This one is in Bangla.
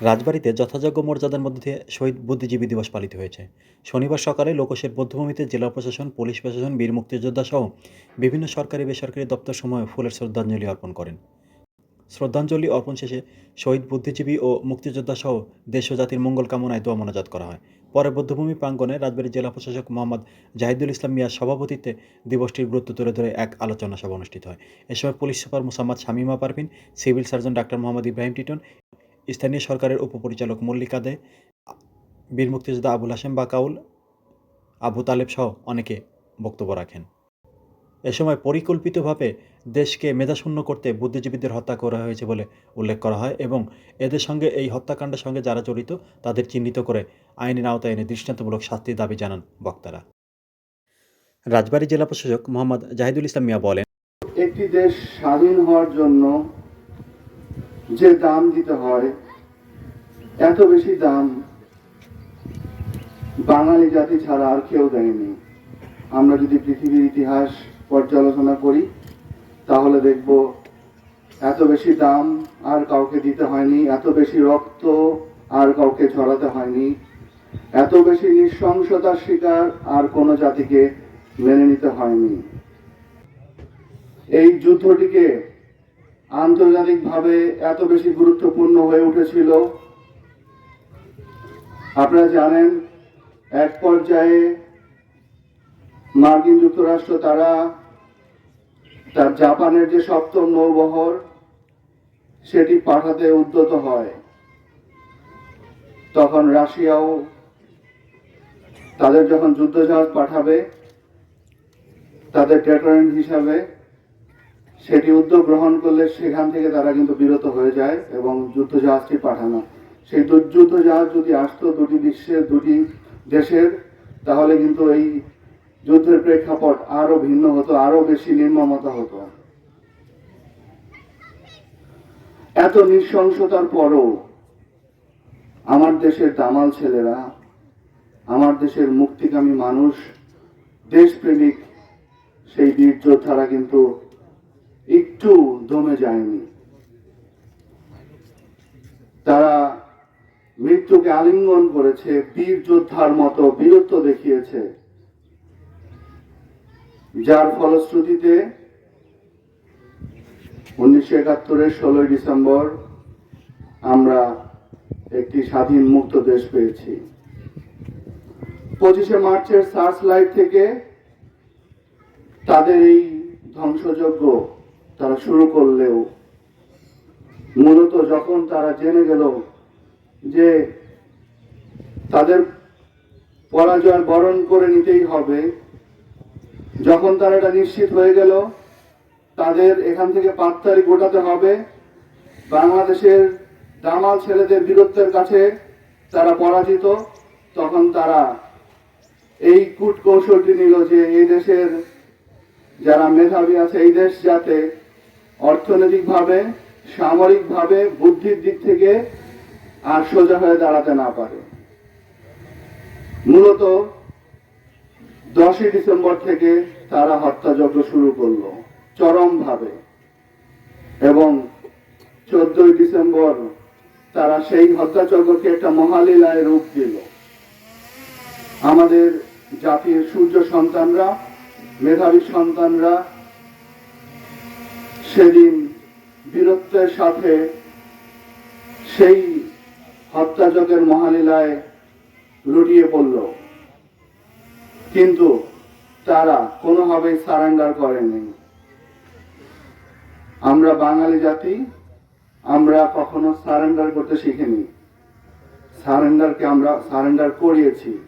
রাজবাড়ীতে যথাযোগ্য মর্যাদার মধ্যে শহীদ বুদ্ধিজীবী দিবস পালিত হয়েছে। শনিবার সকালে লোকসের বধ্যভূমিতে জেলা প্রশাসন, পুলিশ প্রশাসন, বীর মুক্তিযোদ্ধা সহ বিভিন্ন সরকারি বেসরকারি দপ্তরসমূহ ফুলের শ্রদ্ধাঞ্জলি অর্পণ করেন। শ্রদ্ধাঞ্জলি অর্পণ শেষে শহীদ বুদ্ধিজীবী ও মুক্তিযোদ্ধা সহ দেশ ও জাতির মঙ্গল কামনায় দোয়া মোনাজাত করা হয়। পরে বধ্যভূমি প্রাঙ্গণে রাজবাড়ী জেলা প্রশাসক মোহাম্মদ জাহিদুল ইসলাম মিয়ার সভাপতিত্বে দিবসটির গুরুত্ব তুলে ধরে এক আলোচনা সভা অনুষ্ঠিত হয়। এ সময় police super Mosammat Shamima Parvin, civil surgeon doctor Mohammad Ibrahim Titon স্থানীয় সরকারের উপপরিচালক মল্লিকা দে, বীর মুক্তিযোদ্ধা আবুল হাসেম বাকাউল, আবু তালেব সহ অনেকে বক্তব্য রাখেন। এ সময় পরিকল্পিতভাবে দেশকে মেধাশূন্য করতে বুদ্ধিজীবীদের হত্যা করা হয়েছে বলে উল্লেখ করা হয় এবং এদের সঙ্গে এই হত্যাকাণ্ডের সঙ্গে যারা জড়িত, তাদের চিহ্নিত করে আইনের আওতায় এনে দৃষ্টান্তমূলক শাস্তির দাবি জানান বক্তারা। রাজবাড়ী জেলা প্রশাসক মোহাম্মদ জাহিদুল ইসলাম মিয়া বলেন, একটি দেশ স্বাধীন হওয়ার জন্য যে দাম দিতে হয় এত বেশি দাম বাঙালি জাতি ছাড়া আর কেউ দেয়নি। আমরা যদি পৃথিবীর ইতিহাস পর্যালোচনা করি, তাহলে দেখব এত বেশি দাম আর কাউকে দিতে হয়নি, এত বেশি রক্ত আর কাউকে ঝরাতে হয়নি, এত বেশি নৃশংসতার শিকার আর কোনো জাতিকে মেনে নিতে হয়নি। এই যুদ্ধটিকে আন্তর্জাতিকভাবে এত বেশি গুরুত্বপূর্ণ হয়ে উঠেছিল আপনারা জানেন, এক পর্যায়ে মার্কিন যুক্তরাষ্ট্র তারা তার জাপানের যে সপ্তম নৌবহর, সেটি পাঠাতে উদ্যত হয়। তখন রাশিয়াও তাদের যখন যুদ্ধজাহাজ পাঠাবে, তাদের ডেটারেন্ট হিসাবে সেটি উদ্যোগ গ্রহণ করলে সেখান থেকে তারা কিন্তু বিরত হয়ে যায় এবং যুদ্ধজাহাজটি পাঠানো সেই দু- যুদ্ধজাহাজ যদি আসতো দুটি বিশ্বের, দুটি দেশের, তাহলে কিন্তু এই যুদ্ধের প্রেক্ষাপট আরও ভিন্ন হতো, আরও বেশি নির্মমতা হতো। এত নৃশংসতার পরও আমার দেশের দামাল ছেলেরা, আমার দেশের মুক্তিকামী মানুষ, দেশপ্রেমিক সেই বীর যোদ্ধারা কিন্তু একটু দমে যায়নি। তারা মৃত্যুকে আলিঙ্গন করেছে, বীর যোদ্ধার মতো বীরত্ব দেখিয়েছে। যার ফলশ্রুতিতে উনিশশো একাত্তরের ষোলোই ডিসেম্বর আমরা একটি স্বাধীন মুক্ত দেশ পেয়েছি। পঁচিশে মার্চের সার্চ লাইট থেকে তাদের এই ধ্বংসযজ্ঞ তারা শুরু করলেও, মূলত যখন তারা জেনে গেল যে তাদের পরাজয় বরণ করে নিতেই হবে। যখন তারা এটা নিশ্চিত হয়ে গেল, তাদের এখান থেকে পাত্তারি গোটাতে হবে। বাংলাদেশের দামাল ছেলেদের বীরত্বের কাছে তারা পরাজিত। তখন তারা এই কূট কৌশলটি নিল যে এই দেশের যারা মেধাবী আছে, এই দেশ যাতে অর্থনৈতিকভাবে, সামরিকভাবে, বুদ্ধির দিক থেকে আর সোজা হয়ে দাঁড়াতে না পারে। মূলত দশই ডিসেম্বর থেকে তারা হত্যাযজ্ঞ শুরু করল, চরমভাবে। এবং চোদ্দই ডিসেম্বর তারা সেই হত্যাযজ্ঞকে একটা মহালীলায় রূপ দিল। আমাদের জাতির সূর্য সন্তানরা, মেধাবী সন্তানরা সেদিন বীরত্বের সাথে সেই হত্যাযজ্ঞের মহালীলায় লুটিয়ে পড়ল। কিন্তু তারা কোনোভাবেই সারেন্ডার করেনি। আমরা বাঙালি জাতি, আমরা কখনো সারেন্ডার করতে শিখিনি। সারেন্ডারকে আমরা সারেন্ডার করিয়েছি।